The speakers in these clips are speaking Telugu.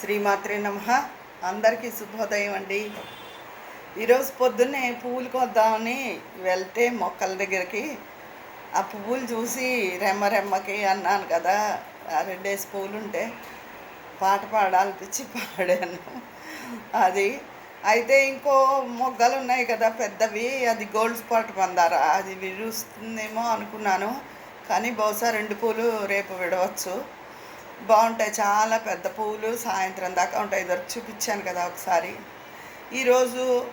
శ్రీమాత్రే నమ. అందరికీ శుభోదయం అండి. ఈరోజు పొద్దున్నే పువ్వులు కొద్దామని వెళ్తే మొక్కల దగ్గరికి. ఆ పువ్వులు చూసి రెమ్మ రెమ్మకి అన్నాను కదా ఆ రెండేసి పువ్వులు ఉంటే పాట పాడాలనిపించి పాడాను. అది. అయితే ఇంకో మొగ్గలు ఉన్నాయి కదా పెద్దవి అది గోల్డ్ స్పాట్ మందార అది విడుస్తుందేమో అనుకున్నాను. కానీ బహుశా రెండు పూలు రేపు విడవచ్చు. బాగుంటాయి. చాలా పెద్ద పువ్వులు సాయంత్రం దాకా ఉంటాయి. ఇద్దరు చూపించాను కదా ఒకసారి. ఈరోజు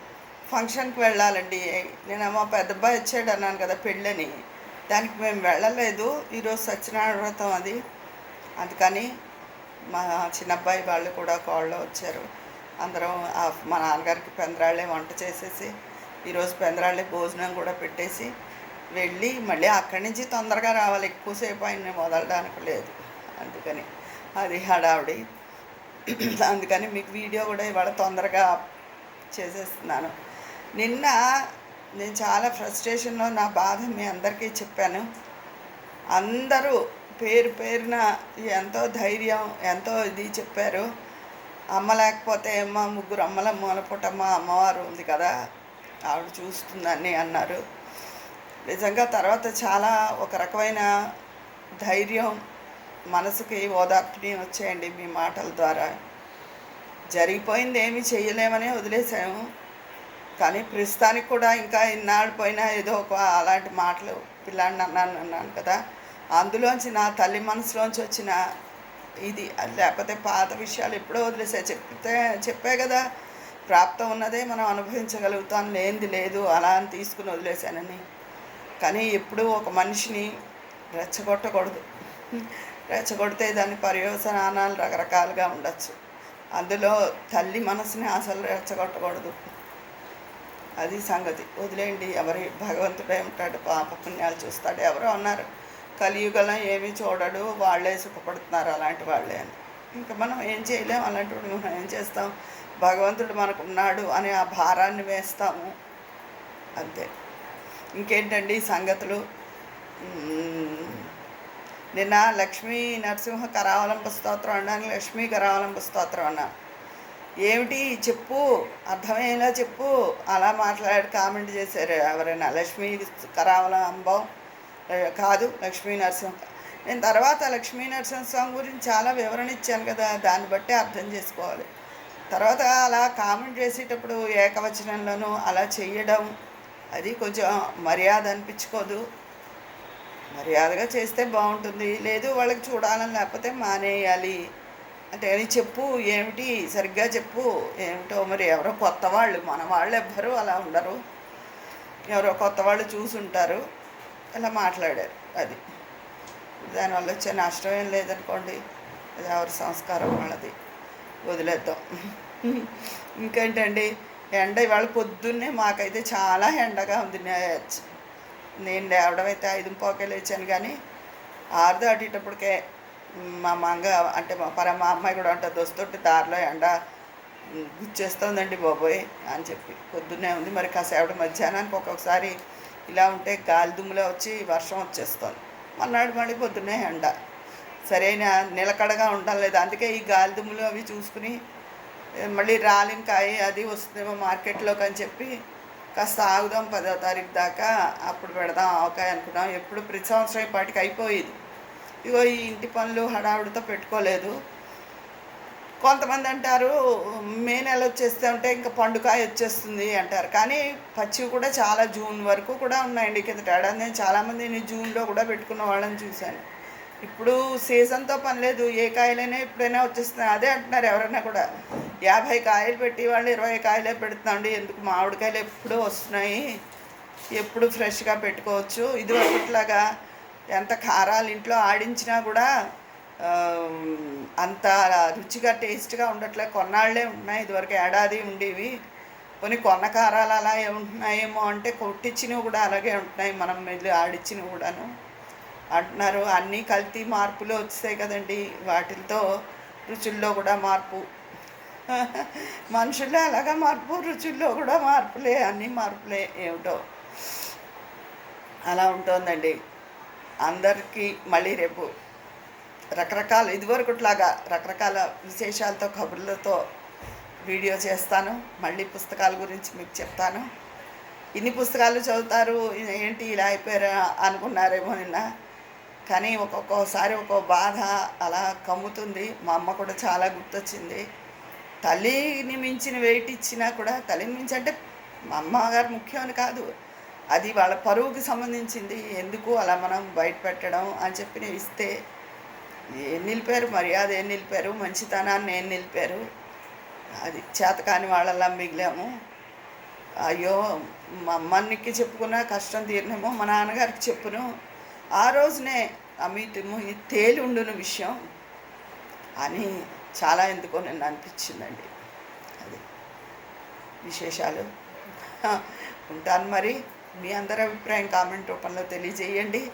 ఫంక్షన్కి వెళ్ళాలండి. నేను పెద్ద అబ్బాయి వచ్చాడు అన్నాను కదా పెళ్ళని. దానికి మేము వెళ్ళలేదు. ఈరోజు సత్యనారాయణ వ్రతం అది. అందుకని మా చిన్న అబ్బాయి వాళ్ళు కూడా కోళ్ళు వచ్చారు. అందరం మా నాన్నగారికి పెందరాళ్ళే వంట చేసేసి ఈరోజు పెందరాళ్ళే భోజనం కూడా పెట్టేసి వెళ్ళి మళ్ళీ అక్కడి నుంచి తొందరగా రావాలి. ఎక్కువసేపు ఆయన వదలడానికి లేదు. అందుకని అది హడావిడి. అందుకని మీకు వీడియో కూడా ఇవాళ తొందరగా చేసేస్తున్నాను. నిన్న నేను చాలా ఫ్రస్ట్రేషన్లో నా బాధ మీ అందరికీ చెప్పాను. అందరూ పేరు పేరున ఎంతో ధైర్యం ఎంతో ఇది చెప్పారు. అమ్మ లేకపోతే అమ్మ ముగ్గురు అమ్మల మూలపుటమ్మ అమ్మవారు ఉంది కదా ఆవిడ చూస్తుందని అన్నారు. నిజంగా తర్వాత చాలా ఒక రకమైన ధైర్యం మనసుకి ఓదార్పుని వచ్చాయండి మీ మాటల ద్వారా. జరిగిపోయింది ఏమీ చేయలేమని వదిలేసాము కానీ ప్రస్తుతానికి కూడా ఇంకా ఇన్నాళ్ళు పోయినా ఏదో ఒక అలాంటి మాటలు పిల్లాడిని అన్నాను అన్నాను కదా. అందులోంచి నా తల్లి మనసులోంచి వచ్చిన ఇది అది లేకపోతే పాత విషయాలు ఎప్పుడో వదిలేసా. చెప్తే చెప్పే కదా ప్రాప్తం ఉన్నదే మనం అనుభవించగలుగుతాం లేనిది లేదు అలా అని తీసుకుని వదిలేశానని. కానీ ఎప్పుడూ ఒక మనిషిని రెచ్చగొట్టకూడదు. రెచ్చగొడితే దాని పర్యవసనాలు రకరకాలుగా ఉండొచ్చు. అందులో తల్లి మనసుని అసలు రెచ్చగొట్టకూడదు. అది సంగతి. వదిలేయండి. ఎవరి భగవంతుడే ఉంటాడు పాప పుణ్యాలు చూస్తాడు. ఎవరో అన్నారు కలియుగలం ఏమీ చూడడు. వాళ్ళే సుఖపడుతున్నారు అలాంటి వాళ్ళే అని. ఇంకా మనం ఏం చేయలేం. అలాంటి మనం ఏం చేస్తాం? భగవంతుడు మనకు ఉన్నాడు అనే ఆ భారాన్ని వేస్తాము. అంతే. ఇంకేంటండి సంగతులు? నిన్న లక్ష్మీ నరసింహ కరావలంబ స్తోత్రం అన్నాను లక్ష్మీ కరావలంబ స్తోత్రం అన్నాను. ఏమిటి? చెప్పు అర్థమయ్యేలా చెప్పు. అలా మాట్లాడి కామెంట్ చేశారు ఎవరైనా. లక్ష్మీ కరావలంబం కాదు లక్ష్మీ నరసింహ. నేను తర్వాత లక్ష్మీ నరసింహ స్వామి గురించి చాలా వివరణ ఇచ్చాను కదా దాన్ని బట్టి అర్థం చేసుకోవాలి. తర్వాత అలా కామెంట్ చేసేటప్పుడు ఏకవచనంలోనూ అలా చేయడం అది కొంచెం మర్యాద అనిపించుకోదు. మర్యాదగా చేస్తే బాగుంటుంది. లేదు వాళ్ళకి చూడాలని లేకపోతే మానేయాలి. అంటే అని చెప్పు ఏమిటి? సరిగ్గా చెప్పు. ఏమిటో మరి ఎవరో కొత్త వాళ్ళు మన వాళ్ళు ఎవ్వరు అలా ఉండరు. ఎవరో కొత్త వాళ్ళు చూసుంటారు. అలా మాట్లాడారు అది. దానివల్ల వచ్చే నష్టం ఏం లేదనుకోండి. అది ఎవరి సంస్కారం వాళ్ళది. వదిలేద్దాం. ఇంకేంటండి? ఎండ ఇవాళ పొద్దున్నే మాకైతే చాలా ఎండగా ఉంది. నేను లేవడమైతే ఐదు పోకే లేచాను కానీ ఆరు దాటేటప్పటికే మా మంగ అంటే మా పర మా అమ్మాయి కూడా అంటే దొస్తుంటే దారిలో ఎండ గుచ్చేస్తుందండి బాబోయ్ అని చెప్పి పొద్దున్నే ఉంది. మరి కాసేపటి మధ్యాహ్నానికి ఒక్కొక్కసారి ఇలా ఉంటే గాలి దుమ్ములో వచ్చి వర్షం వచ్చేస్తుంది. మన్నాడు మళ్ళీ పొద్దున్నే ఎండ. సరైన నిలకడగా ఉండడం లేదు. అందుకే ఈ గాలి దుమ్ములు అవి చూసుకుని మళ్ళీ రాలింకాయ అది వస్తుందేమో మార్కెట్లోకి అని చెప్పి కాస్త ఆగుదాం పదో తారీఖు దాకా అప్పుడు పెడదాం ఆవకాయ అనుకున్నాం. ఎప్పుడు ప్రతి సంవత్సరం ఇప్పటికి అయిపోయేది. ఇగో ఈ ఇంటి పనులు హడావుడితో పెట్టుకోలేదు. కొంతమంది అంటారు మే నెల వచ్చేస్తే ఉంటే ఇంకా పండుకాయ వచ్చేస్తుంది అంటారు. కానీ పచ్చివి కూడా చాలా జూన్ వరకు కూడా ఉన్నాయండి. కిందట ఏడాది నేను చాలామందిని జూన్లో కూడా పెట్టుకున్న వాళ్ళని చూశాను. ఇప్పుడు సీజన్తో పని లేదు. ఏ కాయలైనా ఎప్పుడైనా వచ్చేస్తున్నాయి. అదే అంటున్నారు ఎవరైనా కూడా. యాభై కాయలు పెట్టి వాళ్ళు ఇరవై కాయలే పెడుతున్నాండి. ఎందుకు? మామిడికాయలు ఎప్పుడూ వస్తున్నాయి? ఎప్పుడు ఫ్రెష్గా పెట్టుకోవచ్చు? ఇది ఒకట్లాగా ఎంత కారాలు ఇంట్లో ఆడించినా కూడా అంత రుచిగా టేస్ట్గా ఉండట్లే. కొన్నాళ్ళే ఉంటున్నాయి ఇదివరకు ఏడాది ఉండేవి. కొన్ని కొన్న కారాలు అలా ఉంటున్నాయేమో అంటే కొట్టించినవి కూడా అలాగే ఉంటున్నాయి. మనం వెళ్ళి ఆడించినవి కూడాను. అంటున్నారు. అన్నీ కల్తీ మార్పులు వచ్చాయి కదండి. వాటితో రుచుల్లో కూడా మార్పు. మనుషుల్లో అలాగా మార్పు రుచుల్లో కూడా మార్పులే అన్నీ మార్పులే ఏమిటో. అలా ఉంటుందండి. అందరికీ మళ్ళీ రేపు రకరకాల ఇదివరకుట్లాగా రకరకాల విశేషాలతో కబుర్లతో వీడియో చేస్తాను. మళ్ళీ పుస్తకాల గురించి మీకు చెప్తాను. ఇన్ని పుస్తకాలు చదువుతారు ఏంటి ఇలా అయిపోయారు అనుకున్నారేమో నిన్న. కానీ ఒక్కొక్కసారి ఒక్కో బాధ అలా కమ్ముతుంది. మా అమ్మ కూడా చాలా గుర్తొచ్చింది. తల్లిని మించిన వెయిట్ ఇచ్చినా కూడా తల్లిని మించి అంటే మా అమ్మగారు ముఖ్యం అని కాదు. అది వాళ్ళ పరువుకి సంబంధించింది. ఎందుకు అలా మనం బయట పెట్టడం అని చెప్పి నేను ఇస్తే ఏం నిలిపారు? మర్యాద ఏం నిలిపారు? మంచితనాన్ని ఏం నిలిపారు? అది చేతకాని వాళ్ళలా మిగిలాము. అయ్యో మా అమ్మకి చెప్పుకున్న కష్టం తీరినేమో మా నాన్నగారికి చెప్పును. ఆ రోజునే అమితము తేలి ఉండును విషయం అని చాలా ఎందుకో నేను అనిపించిందండి. అది విశేషాలు. ఉంటాను మరి. మీ అందరి అభిప్రాయం కామెంట్ రూపంలో తెలియజేయండి.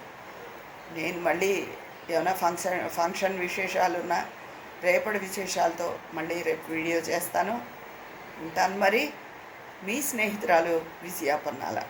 నేను మళ్ళీ ఏమైనా ఫంక్షన్ ఫంక్షన్ విశేషాలు ఉన్నా రేపటి విశేషాలతో మళ్ళీ రేపు వీడియో చేస్తాను. ఉంటాను మరి. మీ స్నేహితురాలు విజయాపన్నాల.